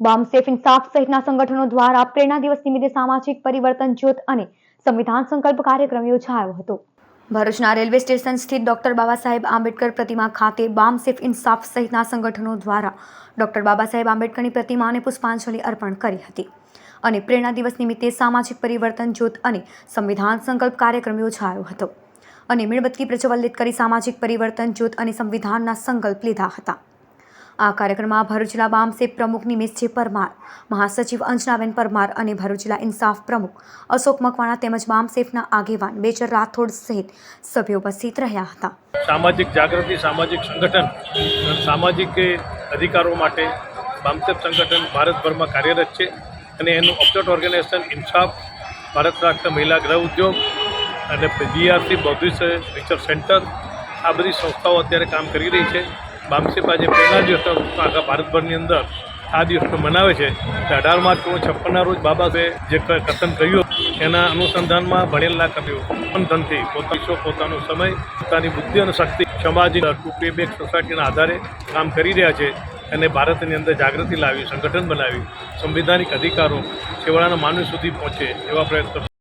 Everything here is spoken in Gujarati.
બામસેફ ઇન્સાફ સહિતના સંગઠનો દ્વારા પ્રેરણા દિવસ નિમિત્તે સામાજિક પરિવર્તન જ્યોત અને સંવિધાન સંકલ્પ કાર્યક્રમ યોજાયો હતો. ભરૂચના રેલવે સ્ટેશન સ્થિત ડોક્ટર બાબા સાહેબ આંબેડકર પ્રતિમા ખાતે બામ સેફ ઇન્સાફ સહિતના સંગઠનો દ્વારા ડોક્ટર બાબા સાહેબ આંબેડકરની પ્રતિમાને પુષ્પાંજલિ અર્પણ કરી હતી અને પ્રેરણા દિવસ નિમિત્તે સામાજિક પરિવર્તન જ્યોત અને સંવિધાન સંકલ્પ કાર્યક્રમ યોજાયો હતો અને મીણબત્તી પ્રજ્વલિત કરી સામાજિક પરિવર્તન જ્યોત અને સંવિધાનના સંકલ્પ લીધા હતા. આ કાર્યક્રમમાં ભરૂચ જિલ્લા બામસેફ પ્રમુખ નિમેશજી પરમાર, મહાસચિવ અંજનાબેન પરમાર અને ભરૂચ જિલ્લા ઇન્સાફ પ્રમુખ અશોક મકવાણા તેમજ બામસેફના આગેવાન બેચર રાઠોડ સહિત સભ્યો ઉપસ્થિત રહ્યા હતા. સામાજિક જાગૃતિ, સામાજિક સંગઠન સામાજિક અધિકારો માટે બામસેફ સંગઠન ભારતભરમાં કાર્યરત છે અને એનું ઓપ્ટોટ ઓર્ગેનાઇઝેશન ઇન્સાફ, ભારત રાષ્ટ્ર મહિલા ગૃહ ઉદ્યોગ અને જીઆરસી બૌદ્ધિક રિસર્ચ સેન્ટર આ બધી સંસ્થાઓ અત્યારે કામ કરી રહી છે. બામસેફ જે પ્રેરણા દિવસનો આખા ભારતભરની અંદર આ દિવસનો મનાવે છે. કે અઢાર માર્ચ ઓગણીસો છપ્પનના રોજ બાબા સાહેબ જે કથન કહ્યું એના અનુસંધાનમાં ભણેલા કવિઓ ધનથી પોતાનો પોતાનો સમય, પોતાની બુદ્ધિ અને શક્તિ સામાજિક ટુ બે સોસાયટીના આધારે કામ કરી રહ્યા છે અને ભારતની અંદર જાગૃતિ લાવી, સંગઠન બનાવી, સંવિધાનિક અધિકારો છેવાડાના માનવી સુધી પહોંચે એવા પ્રયત્નો